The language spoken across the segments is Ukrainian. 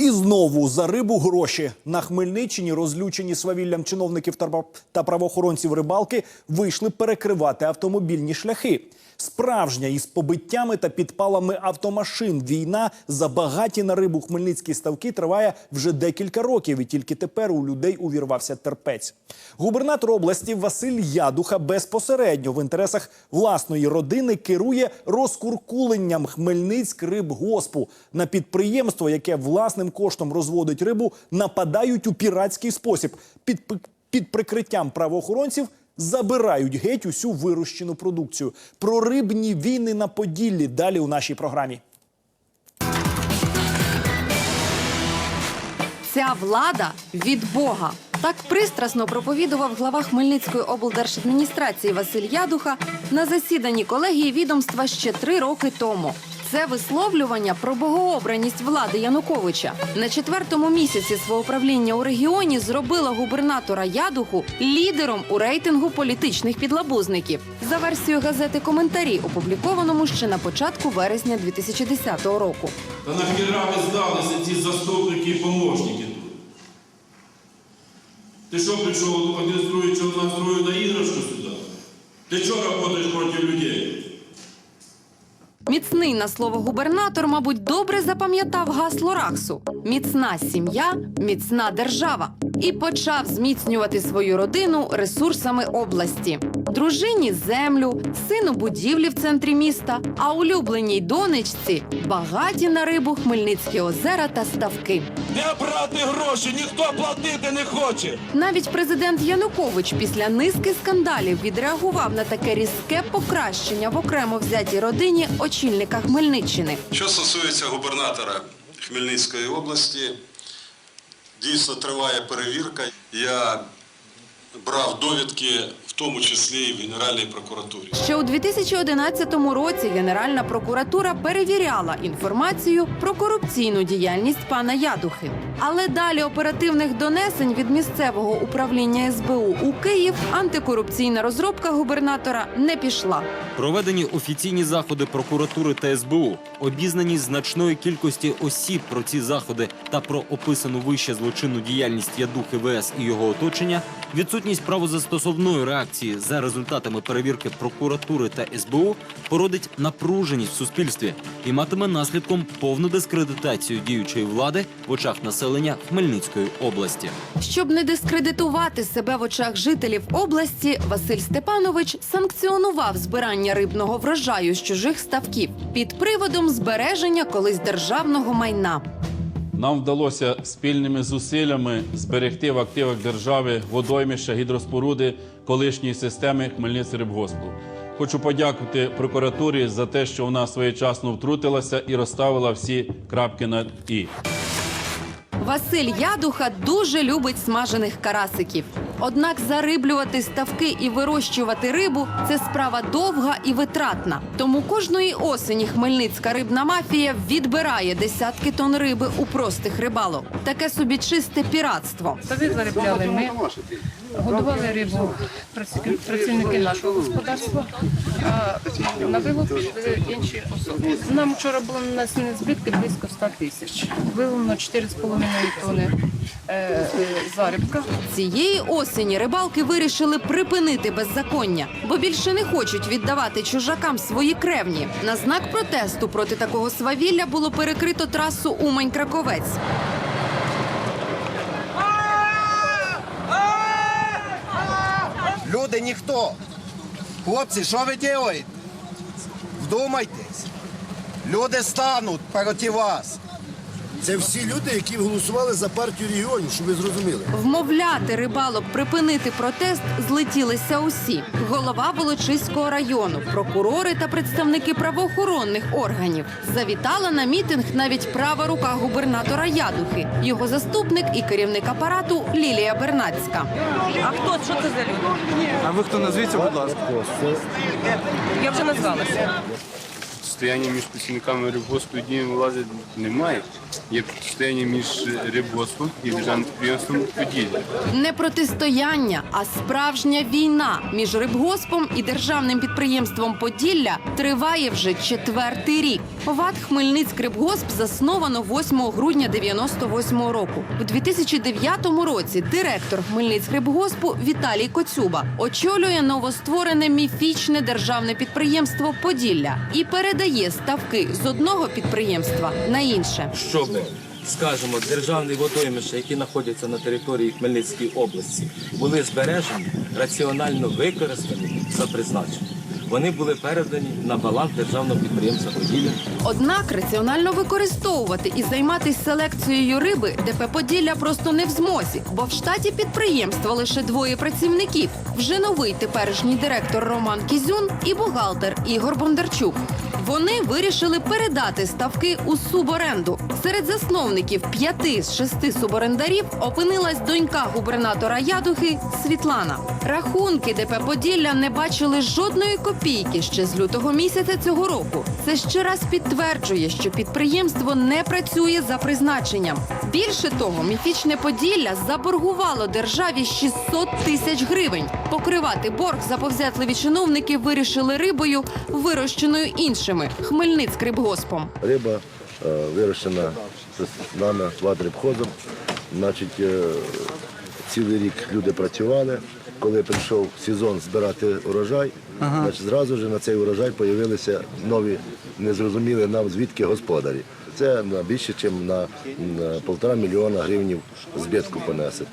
І знову за рибу гроші на Хмельниччині розлючені свавіллям чиновників та правоохоронців рибалки вийшли перекривати автомобільні шляхи. Справжня із побиттями та підпалами автомашин. Війна за багаті на рибу хмельницькі ставки триває вже декілька років, і тільки тепер у людей увірвався терпець. Губернатор області Василь Ядуха безпосередньо в інтересах власної родини керує розкуркуленням Хмельницьк рибгоспу на підприємство, яке власним коштом розводить рибу, нападають у піратський спосіб під, під прикриттям правоохоронців. Забирають геть усю вирощену продукцію. Про рибні війни на Поділлі далі у нашій програмі. Ця влада від Бога. Так пристрасно проповідував глава Хмельницької облдержадміністрації Василь Ядуха на засіданні колегії відомства ще три роки тому. Це висловлювання про богообраність влади Януковича на четвертому місяці свого правління у регіоні зробила губернатора Ядуху лідером у рейтингу політичних підлабузників за версією газети Коментарі, опублікованому ще на початку вересня 2010 року. Та нахіра ви здалися ці заступники і помощники тут? Ти що прийшов адмініструючого настрою на іграшку сюди? Ти що працюєш проти людей? Міцний на слово губернатор, мабуть, добре запам'ятав гасло Раксу: міцна сім'я, міцна держава. І почав зміцнювати свою родину ресурсами області. Дружині землю, сину будівлі в центрі міста, а улюбленій донечці багаті на рибу Хмельницькі озера та ставки. Де брати гроші? Ніхто платити не хоче. Навіть президент Янукович після низки скандалів відреагував на таке різке покращення в окремо взятій родині очільника Хмельниччини. Що стосується губернатора Хмельницької області, дійсно триває перевірка. Я брав довідки, в тому числі і в Генеральній прокуратурі. Ще у 2011 році Генеральна прокуратура перевіряла інформацію про корупційну діяльність пана Ядухи. Але далі оперативних донесень від місцевого управління СБУ у Київ антикорупційна розробка губернатора не пішла. Проведені офіційні заходи прокуратури та СБУ, обізнаність значної кількості осіб про ці заходи та про описану вище злочинну діяльність Ядухи ВС і його оточення, відсутність правозастосовної реакції за результатами перевірки прокуратури та СБУ породить напруженість в суспільстві і матиме наслідком повну дискредитацію діючої влади в очах населення Хмельницької області. Щоб не дискредитувати себе в очах жителів області, Василь Степанович санкціонував збирання рибного врожаю з чужих ставків під приводом збереження колись державного майна. Нам вдалося спільними зусиллями зберегти в активах держави водоймища гідроспоруди колишньої системи Хмельницький-Рибгоспу. Хочу подякувати прокуратурі за те, що вона своєчасно втрутилася і розставила всі крапки на і. Василь Ядуха дуже любить смажених карасиків. Однак зариблювати ставки і вирощувати рибу це справа довга і витратна. Тому кожної осені хмельницька рибна мафія відбирає десятки тонн риби у простих рибалок. Таке собі чисте піратство. Тобі заробляли ми, годували рибу працівники нашого господарства, а на вилов пішли інші особи. Нам вчора було нанесені збитки близько 100 тисяч. Виловлено 4,5 тонни е, е, зарибка. Цієї осені рибалки вирішили припинити беззаконня, бо більше не хочуть віддавати чужакам свої кревні. На знак протесту проти такого свавілля було перекрито трасу Умань-Краковець. Люди ніхто. Хлопці, що ви робите? Вдумайтесь. Люди стануть проти вас. Це всі люди, які голосували за партію регіонів, щоб ви зрозуміли. Вмовляти рибалок припинити протест злетілися усі: голова Волочиського району, прокурори та представники правоохоронних органів. Завітала на мітинг навіть права рука губернатора Ядухи, його заступник і керівник апарату Лілія Бернацька. А хто? Що це за люди? А ви хто назвіться, будь ласка? Я вже назвалася. Протистояння між працівниками рибгоспу і діями влади немає. Є протистояння між рибгоспом і державним підприємством Поділля. Не протистояння, а справжня війна між рибгоспом і державним підприємством Поділля триває вже четвертий рік. ВАТ Хмельницькрибгосп засновано 8 грудня 98 року. У 2009 році директор Хмельницькрибгоспу Віталій Коцюба очолює новостворене міфічне державне підприємство Поділля і передає ставки з одного підприємства на інше. щоб, скажімо, державні водоймища, які знаходяться на території Хмельницької області, були збережені, раціонально використані за призначенням. Вони були передані на баланс державного підприємства «Поділля». Однак раціонально використовувати і займатися селекцією риби ДП Поділля просто не в змозі, бо в штаті підприємства лише двоє працівників. Вже новий теперішній директор Роман Кізюн і бухгалтер Ігор Бондарчук. Вони вирішили передати ставки у суборенду. Серед засновників п'яти з шести суборендарів опинилась донька губернатора Ядухи Світлана. Рахунки ДП Поділля не бачили жодної копійки ще з лютого місяця цього року. Це ще раз підтверджує, що підприємство не працює за призначенням. Більше того, міфічне Поділля заборгувало державі 600 тисяч гривень. Покривати борг заповзятливі чиновники вирішили рибою, вирощеною іншими Хмельницькрибгоспом. Риба е, вирощена з нами ватрибхозом. Значить, е, цілий рік люди працювали. Коли прийшов сезон збирати урожай, значить, зразу ж на цей урожай з'явилися нові незрозумілі нам звідки господарі. Це на більше, ніж на, півтора мільйона гривень збитку понесе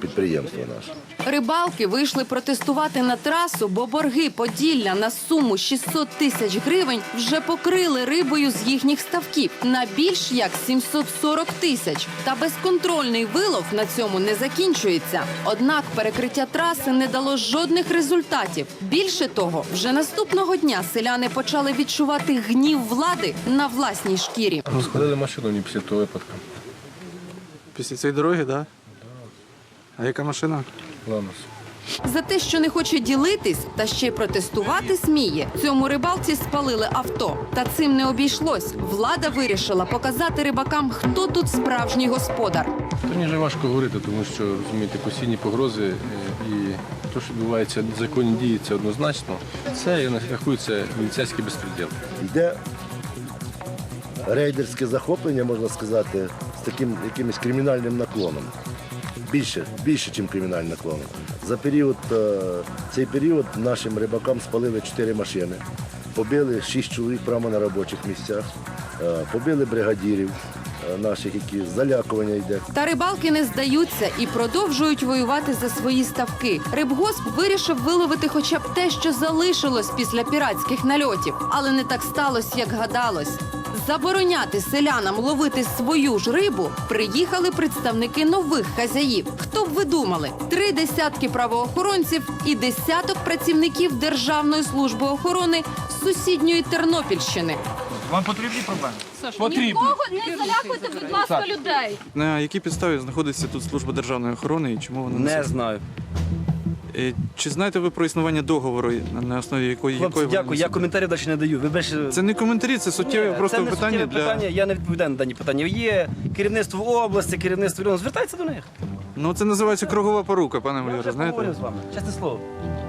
підприємство наше. Рибалки вийшли протестувати на трасу, бо борги Поділля на суму 600 тисяч гривень вже покрили рибою з їхніх ставків на більш як 740 тисяч. Та безконтрольний вилов на цьому не закінчується. Однак перекриття траси не дало жодних результатів. Більше того, вже наступного дня селяни почали відчувати гнів влади на власній шкірі. Розходили машину не після того випадку. Після цієї дороги, так? Да? А яка машина? Ланос. За те, що не хоче ділитись та ще й протестувати сміє, цьому рибалці спалили авто. Та цим не обійшлось. Влада вирішила показати рибакам, хто тут справжній господар. Та мені вже важко говорити, тому що розумієте, постійні погрози е, і те, що відбувається незаконні дії, це однозначно. Це я це міліцейський безпреділ. Йде рейдерське захоплення, можна сказати, з таким якимось кримінальним наклоном. Більше, більше, ніж кримінальним наклоном. За період, е, цей період нашим рибакам спалили 4 машини, побили 6 чоловік прямо на робочих місцях, е, побили бригадірів е, наших, які залякування йде. Та рибалки не здаються і продовжують воювати за свої ставки. Рибгосп вирішив виловити хоча б те, що залишилось після піратських нальотів, але не так сталося, як гадалось. Забороняти селянам ловити свою ж рибу приїхали представники нових хазяїв. Хто б ви думали? Три десятки правоохоронців і десяток працівників Державної служби охорони з сусідньої Тернопільщини. Вам потрібні проблеми? Потрібно. Нікого не залякуйте, будь ласка, людей. На якій підставі знаходиться тут служба державної охорони і чому вона Не знаю. Е, Чи знаєте ви про існування договору, на- основі якої Хлопці, якої дякую. Я коментарів далі не даю. Ви більше... Це не коментарі, це суттєве просто це не питання для питання. Я не відповідаю на дані питання. Є керівництво області, керівництво району. Звертайтеся до них. Ну це називається кругова порука, пане Я майоре. вже Знаєте? поговорив з вами. Чесне слово.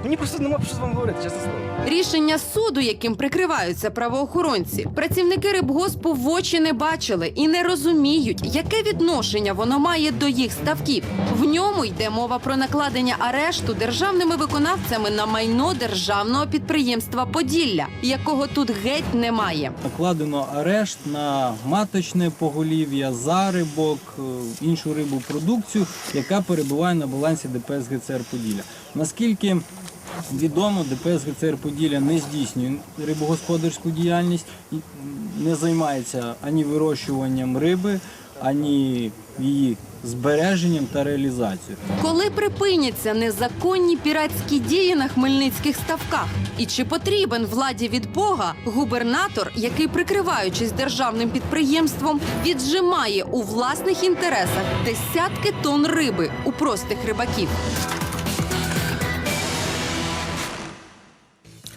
Мені просто нема про що з вами говорити, чесне слово. Рішення суду, яким прикриваються правоохоронці, працівники рибгоспу в очі не бачили і не розуміють, яке відношення воно має до їх ставків. В ньому йде мова про накладення арешту державними виконавцями на майно державного підприємства Поділля, якого тут геть немає. Накладено арешт на маточне поголів'я, зарибок, е, іншу рибу продукцію, яка перебуває на балансі ДПС ГЦР Поділля. Наскільки відомо, ДПС ГЦР Поділля не здійснює рибогосподарську діяльність, не займається ані вирощуванням риби, ані її збереженням та реалізацією. Коли припиняться незаконні піратські дії на хмельницьких ставках? І чи потрібен владі від Бога губернатор, який, прикриваючись державним підприємством, віджимає у власних інтересах десятки тонн риби у простих рибаків?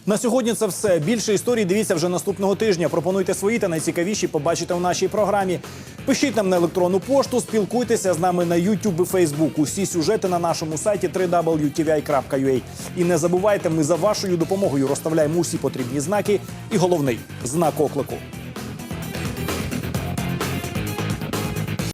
На сьогодні це все. Більше історій дивіться вже наступного тижня. Пропонуйте свої та найцікавіші побачите у нашій програмі. Пишіть нам на електронну пошту, спілкуйтеся з нами на YouTube і Facebook. Усі сюжети на нашому сайті www.tvi.ua. І не забувайте, ми за вашою допомогою розставляємо усі потрібні знаки. І головний знак оклику.